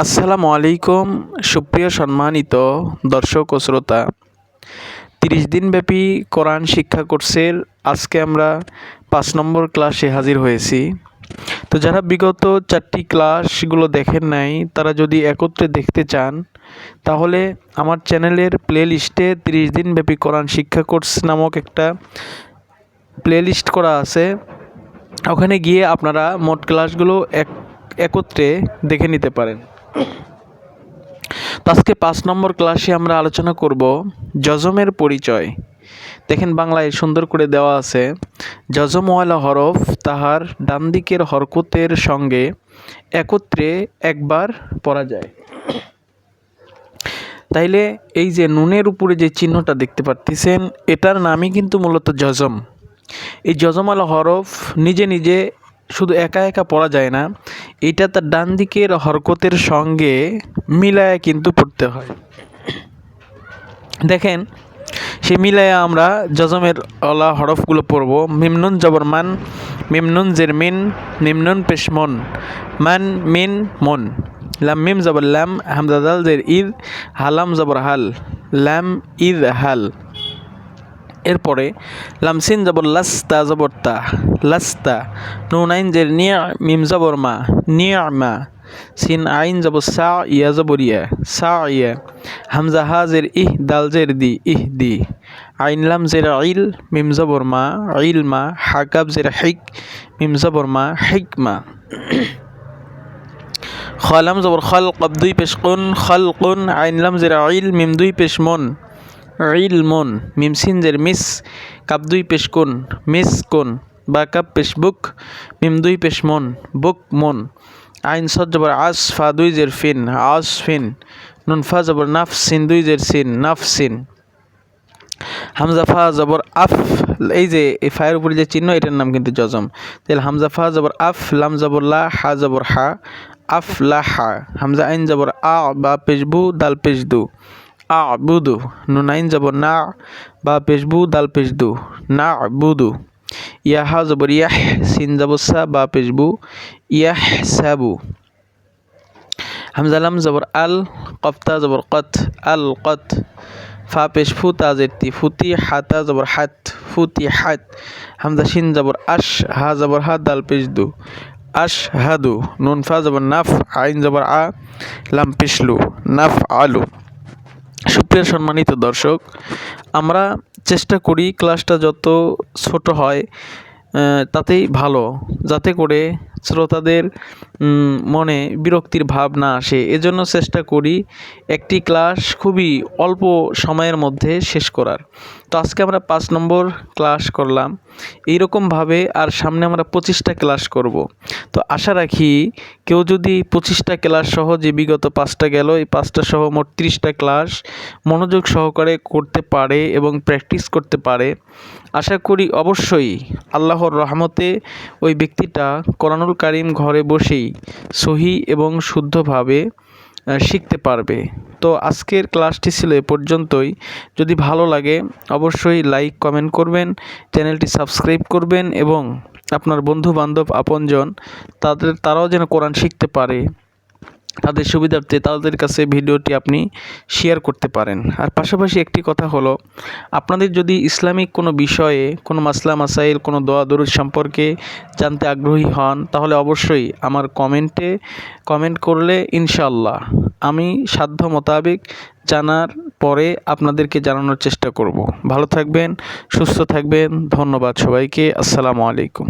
আসসালামু আলাইকুম, সুপ্রিয় সম্মানিত দর্শক ও শ্রোতা। তিরিশ দিনব্যাপী কোরআন শিক্ষা কোর্সের আজকে আমরা পাঁচ নম্বর ক্লাসে হাজির হয়েছি। তো যারা বিগত চারটি ক্লাসগুলো দেখেন নাই, তারা যদি একত্রে দেখতে চান, তাহলে আমার চ্যানেলের প্লে লিস্টে তিরিশ দিনব্যাপী কোরআন শিক্ষা কোর্স নামক একটা প্লে লিস্ট করা আছে। ওখানে গিয়ে আপনারা মোট ক্লাসগুলো এক, একত্রে দেখে নিতে পারেন। আজকে পাঁচ নম্বর ক্লাসে আমরা আলোচনা করব যজমের পরিচয়। দেখেন বাংলায় সুন্দর করে দেওয়া আছে যজমওয়ালা হরফ তাহার ডান দিকের হরকতের সঙ্গে একত্রে একবার পড়া যায়। তাইলে এই যে নুনের উপরে যে চিহ্নটা দেখতে পারতেছেন, এটার নামই কিন্তু মূলত যজম। এই যজমালা হরফ নিজে নিজে শুধু একা একা পড়া যায় না এটা তার ডান দিকের হরকতের সঙ্গে মিলায় কিন্তু পড়তে হয়। দেখেন সে মিলায় আমরা যজমের অলা হরফগুলো পড়ব। মিমনুন জবর মান, মিমনুন জের মিন নিমনুন পেশমন, মান, মিন, মন। লাম, মিম জবর লাম হামদাদাল জের ঈদ হালাম জবর হাল। লাম ঈদ হাল। এরপরে লামসিন জবর লাস্তা জবর তা, লাস্তা নুন আইন জের নিয়া মিম জবর মা, নিয়া মা, সিন আইন জবর সা ইয়া জবর ইয়া, সা ইয়া, হামজা হাজের ইহ, দাল জের দি, ইহ দি, আইন লাম জের ইল, মিম জবর মা, ইল মা, হাকাব জের হিক, মিম জবর মা, হিক মা। খলাম জবর খল কব দুই পেশ কুন খল কুন আইন লাম জের ইল, মিম দুই পেশ মন। ইলমন মিমসিনজের মিস, কাপ দুই পেশ কোন, মিস কোন, বা কাপ পেশ বুক, মিম দুই পেশ মন, বুক মন। আইন সদ জবর আস ফা দুই জের ফিন আস ফিন। নুন ফা জবর নাফ সিন, দুই জের সিন, নাফ সিন। হামজা ফা জবর আফ, এই যে এই ফায়ের উপরে যে চিহ্ন, এটার নাম কিন্তু জজম। তাহলে হামজা ফা জবর আফ, লাম জবর লা, হা জবর হা, আফ লা হা। হামজা আইন জবর আ, বা পেশবু দাল পেশদু আবুদু নুনাইন যাব না বা পেশবু দাল পেশদু না আবুদু ইয়াহা জবর ইয়াহ সিন যাব সা বা পেশবু ইয়াহ সাবু হামজালাম জবর আল কফতা জবর কত আল কত ফা পেশ ফু তাজেরতি ফুতি হাতা জবর হাত ফুতি হাত হামজা শিন জবর আশ হা জবর হা দাল পেশদু আশ হাদু নুন ফা জবর নাফ আইন জবর আ লাম পেশলু নাফ আলু সুপ্রিয় সম্মানিত দর্শক আমরা চেষ্টা করি ক্লাসটা যত ছোট হয় তাতেই ভালো। যাতে করে শ্রোতাদের মনে বিরক্তির ভাব না আসে। এজন্য চেষ্টা করি একটি ক্লাস খুবই অল্প সময়ের মধ্যে শেষ করার। তো আজকে আমরা পাঁচ নম্বর ক্লাস করলাম। এইরকমভাবে আর সামনে আমরা পঁচিশটা ক্লাস করব। তো আশা রাখি কেউ যদি পঁচিশটা ক্লাস সহ যে বিগত পাঁচটা গেল, এই পাঁচটা সহ মোট ত্রিশটা ক্লাস মনোযোগ সহকারে করতে পারে এবং প্র্যাকটিস করতে পারে। আশা করি অবশ্যই আল্লাহর রহমতে ওই ব্যক্তিটা কোরআনুল কারিম ঘরে বসেই সহি এবং শুদ্ধভাবে শিখতে পারবে। তো আজকের ক্লাসটি ছিল এ পর্যন্তই। যদি ভালো লাগে, অবশ্যই লাইক, কমেন্ট করবেন, চ্যানেলটি সাবস্ক্রাইব করবেন এবং আপনার বন্ধু বান্ধব আপনজন, তাদের, তারাও যেন কোরআন শিখতে পারে। তাদের সুবিধার্থে তাদের কাছে ভিডিওটি আপনি শেয়ার করতে পারেন। আর পাশাপাশি একটি কথা হলো, আপনাদের যদি ইসলামিক কোনো বিষয়ে, কোনো মাসলা, মাসাইল, কোনো দোয়া, দরুদ সম্পর্কে জানতে আগ্রহী হন, তাহলে অবশ্যই আমার কমেন্টে কমেন্ট করলে ইনশাল্লাহ আমি সাধ্য মোতাবেক জানার পরে আপনাদেরকে জানানোর চেষ্টা করব। ভালো থাকবেন, সুস্থ থাকবেন, ধন্যবাদ সবাইকে, আসসালামু আলাইকুম।